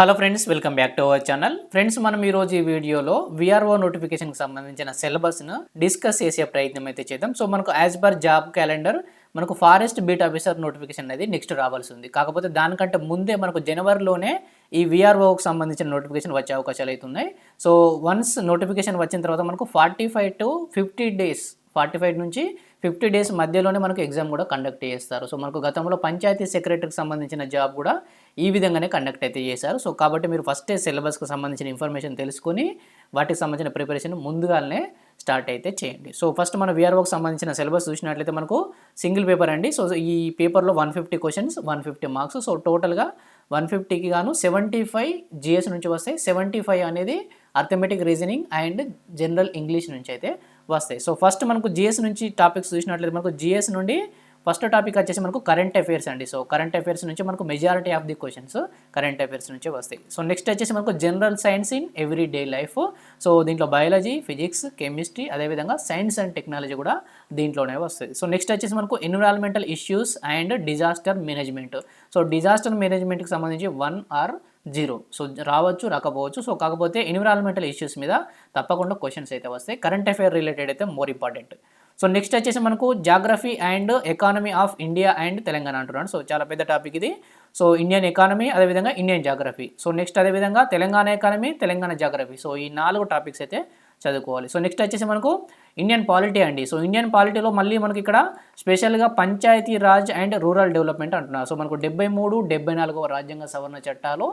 Hello friends welcome back to our channel friends మనం ఈ రోజు ఈ వీడియోలో విఆర్ఓ నోటిఫికేషన్కి సంబంధించిన సిలబస్ను డిస్కస్ చేసే ప్రయత్నం అయితే చేద్దాం. సో మనకు యాజ్ పర్ జాబ్ క్యాలెండర్ మనకు ఫారెస్ట్ బీట్ ఆఫీసర్ నోటిఫికేషన్ అనేది నెక్స్ట్ రావాల్సి ఉంది. కాకపోతే దానికంటే ముందే మనకు జనవరిలోనే ఈ విఆర్ఓకి సంబంధించిన నోటిఫికేషన్ వచ్చే అవకాశాలు అవుతున్నాయి సో వన్స్ నోటిఫికేషన్ వచ్చిన తర్వాత మనకు forty five to fifty days forty five నుంచి ఫిఫ్టీ డేస్ మధ్యలోనే మనకు ఎగ్జామ్ కూడా కండక్ట్ చేస్తారు. సో మనకు గతంలో పంచాయతీ సెక్రటరీకి సంబంధించిన జాబ్ కూడా ఈ విధంగానే కండక్ట్ అయితే చేశారు. సో కాబట్టి మీరు ఫస్టే సిలబస్కి సంబంధించిన ఇన్ఫర్మేషన్ తెలుసుకొని వాటికి సంబంధించిన ప్రిపరేషన్ ముందుగానే స్టార్ట్ అయితే చేయండి. సో ఫస్ట్ మన విఆర్ఓకి సంబంధించిన సిలబస్ చూసినట్లయితే మనకు సింగిల్ పేపర్ అండి. సో ఈ పేపర్లో one fifty questions one fifty marks. So టోటల్గా వన్ ఫిఫ్టీకి గాను సెవెంటీ ఫైవ్ జిఎస్ నుంచి వస్తాయి సెవెంటీ ఫైవ్ అనేది arithmetic reasoning and general English నుంచి అయితే వస్తాయి. సో ఫస్ట్ మనకు జిఎస్ నుంచి టాపిక్స్ చూసినట్లయితే మనకు జిఎస్ నుండి ఫస్ట్ టాపిక్ వచ్చేసి మనకు కరెంట్ అఫైర్స్ అండి. సో కరెంట్ అఫైర్స్ నుంచి మనకు majority of the questions current affairs నుంచి వస్తాయి. సో నెక్స్ట్ వచ్చేసి మనకు general science in every day life so దీంట్లో బయాలజీ ఫిజిక్స్ కెమిస్ట్రీ అదేవిధంగా సైన్స్ అండ్ టెక్నాలజీ కూడా దీంట్లోనే వస్తుంది సో నెక్స్ట్ వచ్చేసి మనకు environmental issues and disaster management so disaster మేనేజ్మెంట్కి సంబంధించి వన్ ఆర్ జీరో. సో రావచ్చు రాకపోవచ్చు. సో కాకపోతే ఎన్విరాన్మెంటల్ ఇష్యూస్ మీద తప్పకుండా క్వశ్చన్స్ అయితే వస్తాయి. కరెంట్ అఫైర్ రిలేటెడ్ అయితే మోర్ ఇంపార్టెంట్. సో నెక్స్ట్ వచ్చేసి మనకు geography and economy of India and Telangana అంటున్నాడు. సో చాలా పెద్ద టాపిక్ ఇది. సో ఇండియన్ ఎకానమీ అదేవిధంగా ఇండియన్ జాగ్రఫీ. సో నెక్స్ట్ అదేవిధంగా Telangana economy Telangana geography. So ఈ నాలుగు టాపిక్స్ అయితే చదువుకోవాలి. సో నెక్స్ట్ వచ్చేసి మనకు ఇండియన్ పాలిటీ అండి. సో ఇండియన్ పాలిటీలో మళ్ళీ మనకి ఇక్కడ స్పెషల్గా Panchayati Raj and rural development అంటున్నారు. సో మనకు డెబ్బై మూడు డెబ్బై నాలుగవ రాజ్యాంగ సవరణ చట్టాలు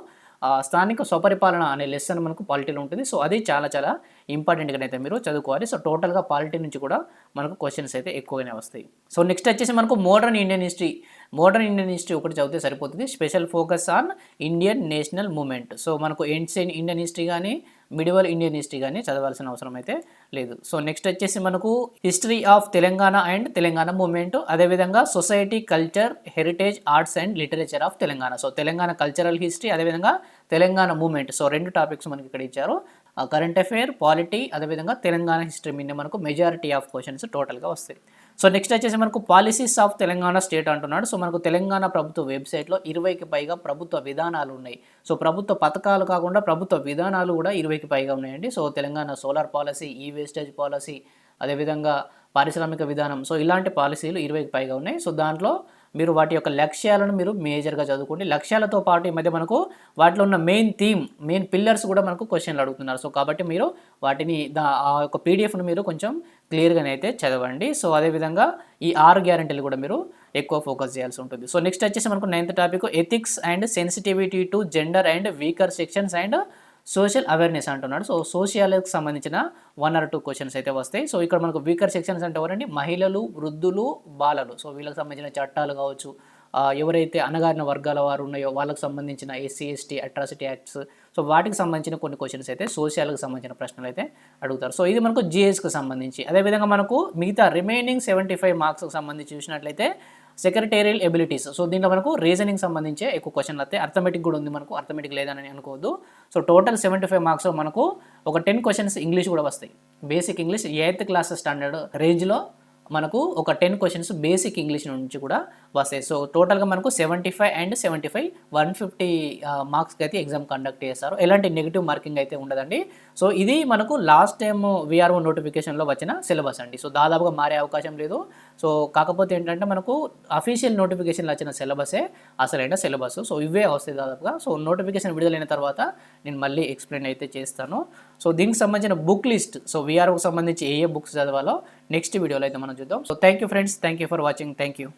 స్థానిక స్వపరిపాలన అనే లెసన్ మనకు పాలిటీలో ఉంటుంది. సో అది చాలా చాలా ఇంపార్టెంట్గా అయితే మీరు చదువుకోవాలి. సో టోటల్గా పాలిటీ నుంచి కూడా మనకు క్వశ్చన్స్ అయితే ఎక్కువగానే వస్తాయి. సో నెక్స్ట్ వచ్చేసి మనకు modern Indian history. Modern Indian history ఒకటి చదివితే సరిపోతుంది. Special focus on Indian national movement. So మనకు ఏన్షియన్ ఇండియన్ హిస్టరీ కానీ మిడివల్ ఇండియన్ హిస్టరీ కానీ చదవాల్సిన అవసరం అయితే లేదు. సో నెక్స్ట్ వచ్చేసి మనకు history of Telangana and Telangana movement అదేవిధంగా society culture heritage arts and literature of Telangana. So Telangana cultural history అదేవిధంగా తెలంగాణ మూమెంట్ సో రెండు టాపిక్స్ మనకి ఇక్కడ ఇచ్చారు. కరెంట్ అఫైర్ పాలిటీ అదేవిధంగా తెలంగాణ హిస్టరీ మీద మనకు మెజారిటీ ఆఫ్ క్వశ్చన్స్ టోటల్గా వస్తాయి. సో నెక్స్ట్ వచ్చేసి మనకు పాలసీస్ ఆఫ్ తెలంగాణ స్టేట్ అంటున్నాడు. సో మనకు తెలంగాణ ప్రభుత్వ వెబ్సైట్లో ఇరవైకి పైగా ప్రభుత్వ విధానాలు ఉన్నాయి. సో ప్రభుత్వ పథకాలు కాకుండా ప్రభుత్వ విధానాలు కూడా ఇరవైకి పైగా ఉన్నాయండి. సో తెలంగాణ సోలార్ పాలసీ ఈ వేస్టేజ్ పాలసీ అదేవిధంగా పారిశ్రామిక విధానం. సో ఇలాంటి పాలసీలు ఇరవైకి పైగా ఉన్నాయి. సో దాంట్లో మీరు వాటి యొక్క లక్ష్యాలను మీరు మేజర్గా చదువుకోండి. లక్ష్యాలతో పాటు ఈ మధ్య మనకు వాటిలో ఉన్న మెయిన్ థీమ్ మెయిన్ పిల్లర్స్ కూడా మనకు క్వశ్చన్లు అడుగుతున్నారు. సో కాబట్టి మీరు వాటిని దా ఆ యొక్క పీడిఎఫ్ను మీరు కొంచెం క్లియర్గానే అయితే చదవండి. సో అదేవిధంగా ఈ ఆరు గ్యారంటీలు కూడా మీరు ఎక్కువ ఫోకస్ చేయాల్సి ఉంటుంది. సో నెక్స్ట్ వచ్చేసి మనకు ninth topic ethics and sensitivity to gender and weaker sections and social awareness అంటున్నాడు. సో సోషియాలకు సంబంధించిన వన్ ఆర్ టూ క్వశ్చన్స్ అయితే వస్తాయి. సో ఇక్కడ మనకు వీకర్ సెక్షన్స్ అంటే ఎవరండి? మహిళలు వృద్ధులు బాలలు. సో వీళ్ళకి సంబంధించిన చట్టాలు కావచ్చు ఎవరైతే అనగారిన వర్గాల వారు ఉన్నాయో వాళ్ళకి సంబంధించిన S C S T atrocity acts so వాటికి సంబంధించిన కొన్ని క్వశ్చన్స్ అయితే సోషియాలకు సంబంధించిన ప్రశ్నలు అయితే అడుగుతారు. సో ఇది మనకు జిఎస్కి సంబంధించి. అదేవిధంగా మనకు మిగతా రిమైనింగ్ సెవెంటీ ఫైవ్ మార్క్స్కి సంబంధించి చూసినట్లయితే సెక్రటేరియల్ ఎబిలిటీస్ సో దీంట్లో మనకు రీజనింగ్ సంబంధించే ఎక్కువ క్వశ్చన్లు వస్తాయి అర్థమెటిక్ కూడా ఉంది మనకు. అర్థమెటిక్ లేదని అనుకోవద్దు. So total seventy five marks మనకు ఒక టెన్ క్వశ్చన్స్ ఇంగ్లీష్ కూడా వస్తాయి. Basic English eighth class standard రేంజ్లో మనకు ఒక టెన్ క్వశ్చన్స్ బేసిక్ ఇంగ్లీష్ నుంచి కూడా వస్తాయి సో టోటల్గా మనకు seventy five and seventy five one fifty మార్క్స్కి అయితే ఎగ్జామ్ కండక్ట్ చేస్తారు ఎలాంటి నెగిటివ్ మార్కింగ్ అయితే ఉండదండి. సో ఇది మనకు లాస్ట్ టైం విఆర్ఓ నోటిఫికేషన్లో వచ్చిన సిలబస్ అండి. సో దాదాపుగా మారే అవకాశం లేదు. సో కాకపోతే ఏంటంటే మనకు అఫీషియల్ నోటిఫికేషన్లు వచ్చిన సిలబసే అసలైన సిలబస్ సో ఇవే వస్తాయి దాదాపుగా. సో నోటిఫికేషన్ విడుదలైన తర్వాత నేను మళ్ళీ ఎక్స్ప్లెయిన్ అయితే చేస్తాను. సో దీనికి సంబంధించిన బుక్ లిస్ట్ సో విఆర్ఓకి సంబంధించి ఏ ఏ బుక్స్ చదవాలో నెక్స్ట్ వీడియోలో అయితే మనం చూద్దాం. So thank you friends thank you for watching thank you